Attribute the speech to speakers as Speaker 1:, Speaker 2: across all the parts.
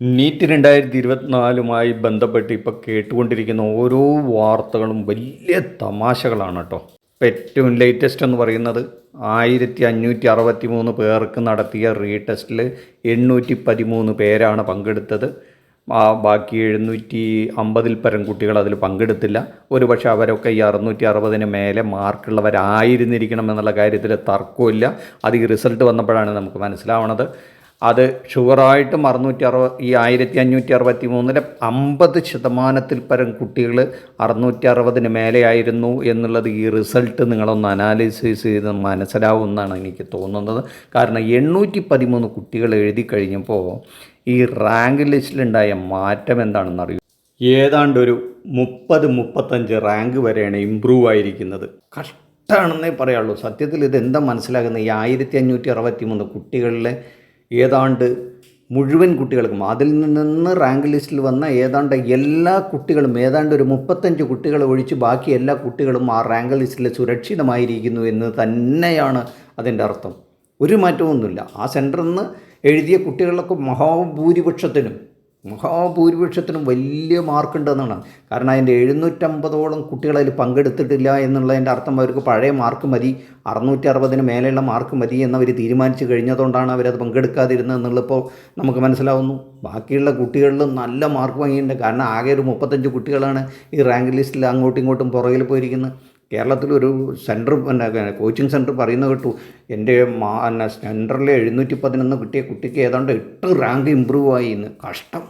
Speaker 1: NEET രണ്ടായിരത്തി ഇരുപത്തിനാലുമായി ബന്ധപ്പെട്ട് ഇപ്പോൾ കേട്ടുകൊണ്ടിരിക്കുന്ന ഓരോ വാർത്തകളും വലിയ തമാശകളാണ് കേട്ടോ. ഇപ്പം ഏറ്റവും ലേറ്റസ്റ്റ് എന്ന് പറയുന്നത് ആയിരത്തി അഞ്ഞൂറ്റി അറുപത്തി മൂന്ന് പേർക്ക് നടത്തിയ റീടെസ്റ്റിൽ എണ്ണൂറ്റി പതിമൂന്ന് പേരാണ് പങ്കെടുത്തത്. ബാക്കി എഴുന്നൂറ്റി അമ്പതിൽ പരം കുട്ടികൾ അതിൽ പങ്കെടുത്തില്ല. ഒരുപക്ഷെ അവരൊക്കെ ഈ അറുന്നൂറ്റി അറുപതിന് മേലെ മാർക്കുള്ളവരായിരുന്നിരിക്കണം എന്നുള്ള കാര്യത്തിൽ തർക്കമില്ല. അത് ഈ റിസൾട്ട് വന്നപ്പോഴാണ് നമുക്ക് മനസ്സിലാവണത്. അത് ഷുവറായിട്ടും അറുന്നൂറ്റി അറുപ ഈ ആയിരത്തി അഞ്ഞൂറ്റി അറുപത്തി മൂന്നിലെ അമ്പത് ശതമാനത്തിൽ പരം കുട്ടികൾ അറുന്നൂറ്റി അറുപതിന് മേലെയായിരുന്നു എന്നുള്ളത് ഈ റിസൾട്ട് നിങ്ങളൊന്ന് അനാലിസിസ് ചെയ്ത് മനസ്സിലാവുമെന്നാണ് എനിക്ക് തോന്നുന്നത്. കാരണം എണ്ണൂറ്റി പതിമൂന്ന് കുട്ടികൾ എഴുതി കഴിഞ്ഞപ്പോൾ ഈ റാങ്ക് ലിസ്റ്റിലുണ്ടായ മാറ്റം എന്താണെന്ന് അറിയൂ ഏതാണ്ട് ഒരു മുപ്പത് മുപ്പത്തഞ്ച് റാങ്ക് വരെയാണ് ഇമ്പ്രൂവ് ആയിരിക്കുന്നത്. കഷ്ടമാണെന്നേ പറയുള്ളൂ സത്യത്തിൽ ഇത് എന്താ മനസ്സിലാക്കുന്നത് ഈ ആയിരത്തി അഞ്ഞൂറ്റി അറുപത്തി മൂന്ന് കുട്ടികളിലെ ഏതാണ്ട് മുഴുവൻ കുട്ടികൾക്കും. അതിൽ നിന്ന് റാങ്ക് ലിസ്റ്റിൽ വന്ന ഏതാണ്ട് എല്ലാ കുട്ടികളും ഏതാണ്ട് ഒരു മുപ്പത്തഞ്ച് കുട്ടികൾ ഒഴിച്ച് ബാക്കി എല്ലാ കുട്ടികളും ആ റാങ്ക് ലിസ്റ്റിൽ സുരക്ഷിതമായിരിക്കുന്നു എന്ന് തന്നെയാണ് അതിന്റെ അർത്ഥം. ഒരു മാറ്റമൊന്നുമില്ല ആ സെന്ററിൽ നിന്ന് എഴുതിയ കുട്ടികളൊക്കെ മഹാഭൂരിപക്ഷത്തിനും മഹാഭൂരിപക്ഷത്തിനും വലിയ മാർക്കുണ്ടെന്നാണ്. കാരണം അതിന്റെ എഴുന്നൂറ്റമ്പതോളം കുട്ടികൾ അതിൽ പങ്കെടുത്തിട്ടില്ല എന്നുള്ളതിന്റെ അർത്ഥം അവർക്ക് പഴയ മാർക്ക് മതി അറുന്നൂറ്റി അറുപതിന് മേലെയുള്ള മാർക്ക് മതി എന്നവർ തീരുമാനിച്ചു കഴിഞ്ഞതുകൊണ്ടാണ് അവരത് പങ്കെടുക്കാതിരുന്നത് എന്നുള്ളപ്പോൾ നമുക്ക് മനസ്സിലാവുന്നു. ബാക്കിയുള്ള കുട്ടികളിലും നല്ല മാർക്ക് വാങ്ങിയിട്ടുണ്ട്. കാരണം ആകെ ഒരു മുപ്പത്തഞ്ച് കുട്ടികളാണ് ഈ റാങ്ക് ലിസ്റ്റിൽ അങ്ങോട്ടും ഇങ്ങോട്ടും പുറകിൽ പോയിരിക്കുന്നത്. കേരളത്തിലൊരു സെന്റർ പിന്നെ കോച്ചിങ് സെന്റർ പറയുന്ന കേട്ടു. എന്റെ മാ എന്നെ സെന്ററിൽ എഴുന്നൂറ്റി പതിനൊന്ന് കിട്ടിയ കുട്ടിക്ക് ഏതാണ്ട് എട്ട് റാങ്ക് ഇമ്പ്രൂവ് ആയി എന്ന് കഷ്ടം.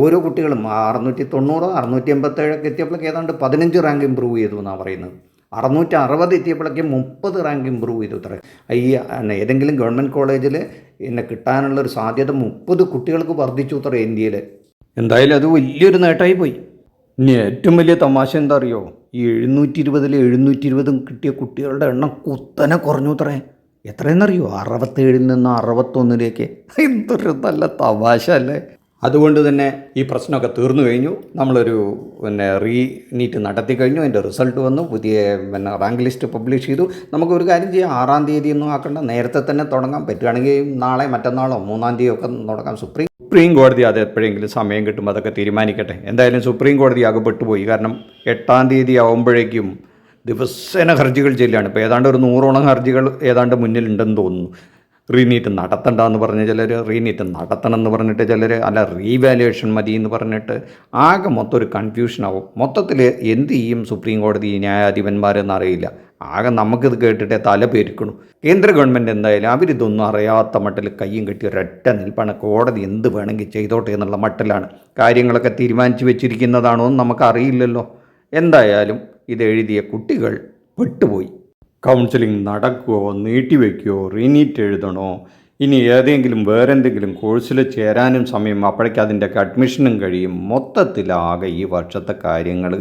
Speaker 1: ഓരോ കുട്ടികളും അറുന്നൂറ്റി തൊണ്ണൂറോ അറുന്നൂറ്റി എൺപത്തേഴൊക്കെ എത്തിയപ്പോഴേക്ക് ഏതാണ്ട് പതിനഞ്ച് റാങ്ക് ഇമ്പ്രൂവ് ചെയ്തു എന്നാണ് പറയുന്നത്. അറുന്നൂറ്റി അറുപത് എത്തിയപ്പോഴേക്കും മുപ്പത് റാങ്ക് ഇമ്പ്രൂവ് ചെയ്തു ഇത്ര ഈ ഏതെങ്കിലും ഗവൺമെന്റ് കോളേജിൽ എന്നെ കിട്ടാനുള്ളൊരു സാധ്യത മുപ്പത് കുട്ടികൾക്ക് വർദ്ധിച്ചു ഇത്ര ഇന്ത്യയിൽ. എന്തായാലും അത് വലിയൊരു നേട്ടമായി പോയി. ഇനി ഏറ്റവും വലിയ തമാശ എന്താ അറിയോ? ഈ എഴുന്നൂറ്റി ഇരുപതിൽ എഴുന്നൂറ്റി ഇരുപതും കിട്ടിയ കുട്ടികളുടെ എണ്ണം കുത്തനെ കുറഞ്ഞു അത്രേ. എത്രയെന്നറിയോ? അറുപത്തേഴിൽ നിന്ന് അറുപത്തൊന്നിലേക്ക്. എന്തൊരു നല്ല തമാശ അല്ലേ? അതുകൊണ്ട് തന്നെ ഈ പ്രശ്നമൊക്കെ തീർന്നു കഴിഞ്ഞു. നമ്മളൊരു പിന്നെ റീ നീറ്റ് നടത്തി കഴിഞ്ഞു. അതിന്റെ റിസൾട്ട് വന്നു. പുതിയ പിന്നെ റാങ്ക് ലിസ്റ്റ് പബ്ലിഷ് ചെയ്തു. നമുക്കൊരു കാര്യം ചെയ്യാം. ആറാം തീയതി ഒന്നും ആക്കണ്ട. നേരത്തെ തന്നെ തുടങ്ങാൻ പറ്റുകയാണെങ്കിൽ നാളെ മറ്റന്നാളോ മൂന്നാം തീയതി ഒക്കെ തുടങ്ങാം. സുപ്രീം സുപ്രീം കോടതി അത് എപ്പോഴെങ്കിലും സമയം കിട്ടുമ്പോൾ അതൊക്കെ തീരുമാനിക്കട്ടെ. എന്തായാലും സുപ്രീം കോടതി അകപ്പെട്ടു പോയി കാരണം എട്ടാം തീയതി ആവുമ്പോഴേക്കും ദിവസേന ഹർജികൾ ചെല്ലുകയാണ്. ഇപ്പോൾ ഏതാണ്ട് ഒരു നൂറോളം ഹർജികൾ ഏതാണ്ട് മുന്നിലുണ്ടെന്ന് തോന്നുന്നു. റീനീറ്റ് നടത്തണ്ട എന്ന് പറഞ്ഞ് ചിലർ റീനീറ്റ് നടത്തണം എന്ന് പറഞ്ഞിട്ട് ചിലർ അല്ല റീവാലുവേഷൻ മതി എന്ന് പറഞ്ഞിട്ട് ആകെ മൊത്തം ഒരു കൺഫ്യൂഷനാവും മൊത്തത്തിൽ എന്ത് ചെയ്യും സുപ്രീം കോടതി ന്യായാധിപന്മാരെന്ന് അറിയില്ല ആകെ നമുക്കിത് കേട്ടിട്ടേ തല പെരുക്കണു. കേന്ദ്ര ഗവൺമെന്റ് എന്തായാലും അവരിതൊന്നും അറിയാത്ത മട്ടിൽ കയ്യും കെട്ടി ഒരൊറ്റ നിൽപ്പാണ്. കോടതി എന്ത് വേണമെങ്കിൽ ചെയ്തോട്ടെ എന്നുള്ള മട്ടിലാണ്. കാര്യങ്ങളൊക്കെ തീരുമാനിച്ചു വെച്ചിരിക്കുന്നതാണോ എന്ന് നമുക്കറിയില്ലല്ലോ. എന്തായാലും ഇതെഴുതിയ കുട്ടികൾ പെട്ടുപോയി. കൗൺസിലിംഗ് നടക്കുമോ നീട്ടിവെക്കുമോ റീനീറ്റ് എഴുതണോ? ഇനി ഏതെങ്കിലും വേറെന്തെങ്കിലും കോഴ്സിൽ ചേരാനും സമയം അപ്പോഴേക്ക് അതിന്റെയൊക്കെ അഡ്മിഷനും കഴിയും. മൊത്തത്തിലാകെ ഈ വർഷത്തെ കാര്യങ്ങൾ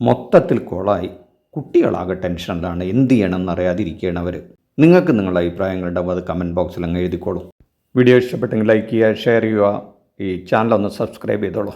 Speaker 1: മൊത്തത്തിൽ കൊളായി. കുട്ടികളാകെ ടെൻഷനിലാണ്. എന്ത് ചെയ്യണമെന്ന് അറിയാതിരിക്കുകയാണ് അവർ. നിങ്ങൾക്ക് നിങ്ങളുടെ അഭിപ്രായങ്ങളുണ്ടാവും. അത് കമന്റ് ബോക്സിൽ അങ്ങ് എഴുതിക്കോളൂ. വീഡിയോ ഇഷ്ടപ്പെട്ടെങ്കിൽ ലൈക്ക് ചെയ്യുക ഷെയർ ചെയ്യുക. ഈ ചാനൽ ഒന്ന് സബ്സ്ക്രൈബ് ചെയ്തോളൂ.